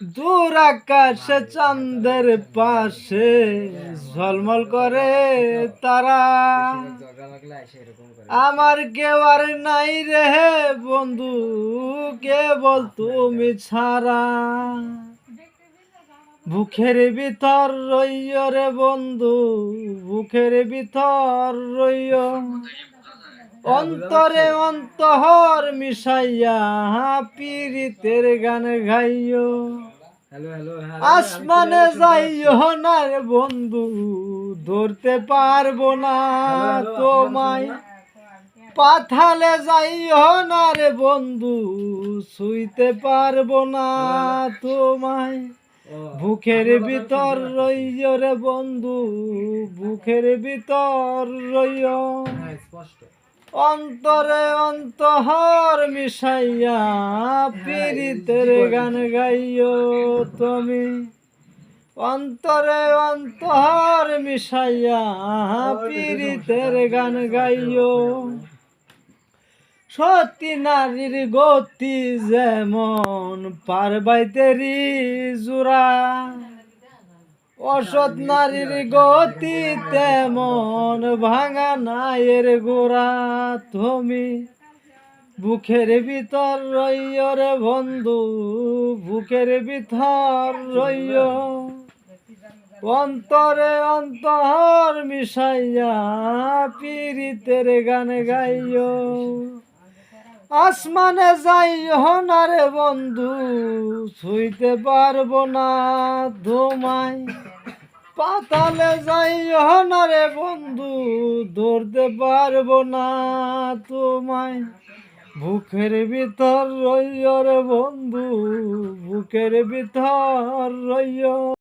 দূর আকাশে চন্দ্রের পাশে ঝলমল করে তারা। আমার কেউ আর নাই রে বন্ধু কেবল তুমি ছাড়া। বুকের ভিতর রইয় রে বন্ধু বুকের ভিতর রইয় অন্তরে অন্তহর মিশাইয়া পীড়িতের গান গাইয় আসমানে যাইও না রে বন্ধু ধরতে পারব না তোমায় পাথালে যাইও না রে বন্ধু শুইতে পারব না তোমায় বুকের ভিতর রইয় রে বন্ধু বুকের ভিতর রইয় অন্তরে অন্তহর মিশাইয়া পীড়িতের গান গাইও তুমি। অন্তরে অন্তহর মিশাইয়া পীড়িতের গান গাইও। সত্যি নারীর গতি যেমন পারবাইতেরি জোড়া। অসৎ নারীর গতি তেমন ভাঙা নায়ের গোড়া তুমি বুকের ভিতর রইয় রে বন্ধু, বুকের ভিতর রইয়। অন্তরে অন্তর মিশাইয়া পীড়িতের গান গাইয়। আসমানে যাই না রে বন্ধু ছুঁইতে পারব না ধোমায়। পাতালে যাই না রে বন্ধু, ধরতে পারব না তোমায়। বুকের ভিতর রইয় রে বন্ধু, বুকের ভিতর রইয়।